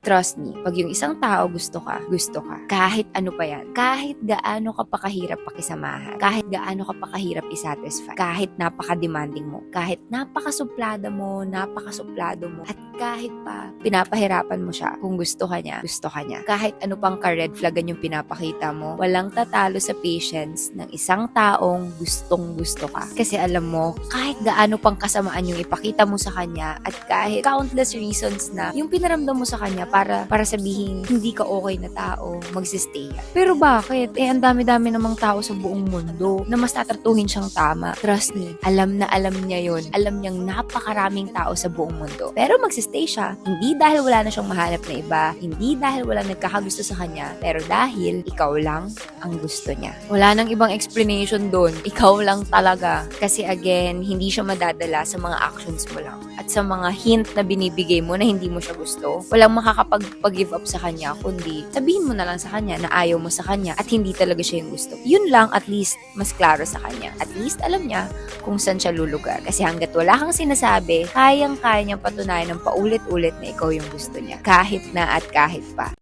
Trust me, pag yung isang tao gusto ka, gusto ka. Kahit ano pa yan. Kahit gaano ka pa kahirap pakisamahan. Kahit gaano ka pa kahirap isatisfy. Kahit napaka-demanding mo. Kahit napakasuplada mo, napakasuplado mo. At kahit pa pinapahirapan mo siya, kung gusto ka niya, gusto ka niya. Kahit ano pang ka-red flagan yung pinapakita mo, walang tatalo sa patience ng isang taong gustong gusto ka. Kasi alam mo, kahit gaano pang kasamaan yung ipakita mo sa kanya at kahit countless reasons na yung pinaramdam mo sa kanya para para sabihin hindi ka okay na tao, magsistay. Pero bakit? Eh, ang dami-dami namang tao sa buong mundo na mas tatratuhin siyang tama. Trust me, alam na alam niya yon. Alam niyang napakaraming tao sa buong mundo. Pero magsistay siya. Hindi dahil wala na siyang mahanap na iba. Hindi dahil wala nagkakagusto sa kanya. Pero dahil ikaw lang ang gusto niya. Wala nang ibang explanation doon. Ikaw lang talaga. Kasi again, hindi siya madadala sa mga actions mo lang. At sa mga hint na binibigay mo na hindi mo siya gusto. Walang makakapag-give up sa kanya, kundi sabihin mo na lang sa kanya na ayaw mo sa kanya at hindi talaga siya yung gusto. Yun lang at least mas klaro sa kanya. At least alam niya kung saan siya lulugar. Kasi hanggat wala kang sinasabi, kayang-kaya niyang patunayan ng paulit-ulit na ikaw yung gusto niya. Kahit na at kahit pa.